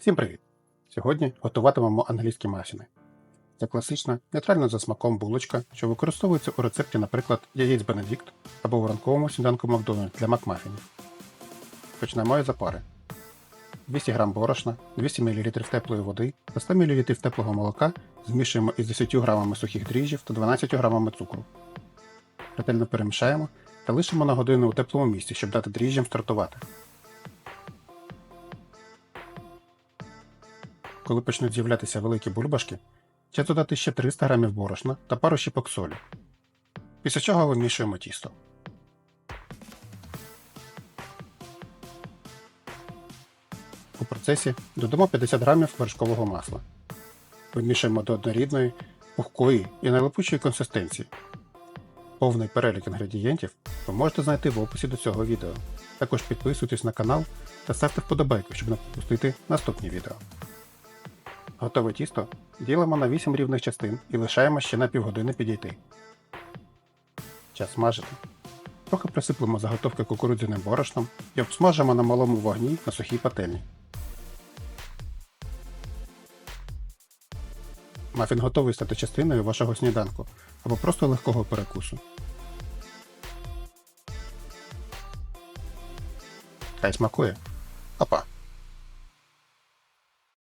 Всім привіт! Сьогодні готуватимемо англійські мафіни. Це класична, нейтральна за смаком булочка, що використовується у рецепті, наприклад, яєць Бенедикт або у ранковому сніданку Макдональд для макмафінів. Почнемо із запари. 200 г борошна, 200 мл теплої води та 100 мл теплого молока змішуємо із 10 г сухих дріжджів та 12 г цукру. Ретельно перемішаємо та лишимо на годину у теплому місці, щоб дати дріжджам стартувати. Коли почнуть з'являтися великі бульбашки, час додати ще 300 г борошна та пару щіпок солі. Після чого вимішуємо тісто. У процесі додамо 50 г вершкового масла. Вимішуємо до однорідної, пухкої і найлипучої консистенції. Повний перелік інгредієнтів ви можете знайти в описі до цього відео. Також підписуйтесь на канал та ставте вподобайку, щоб не пропустити наступні відео. Готове тісто ділимо на 8 рівних частин і лишаємо ще на півгодини підійти. Час смажити. Трохи присиплемо заготовки кукурудзяним борошном і обсмажимо на малому вогні на сухій пательні. Мафін готовий стати частиною вашого сніданку або просто легкого перекусу. Хай смакує. Опа!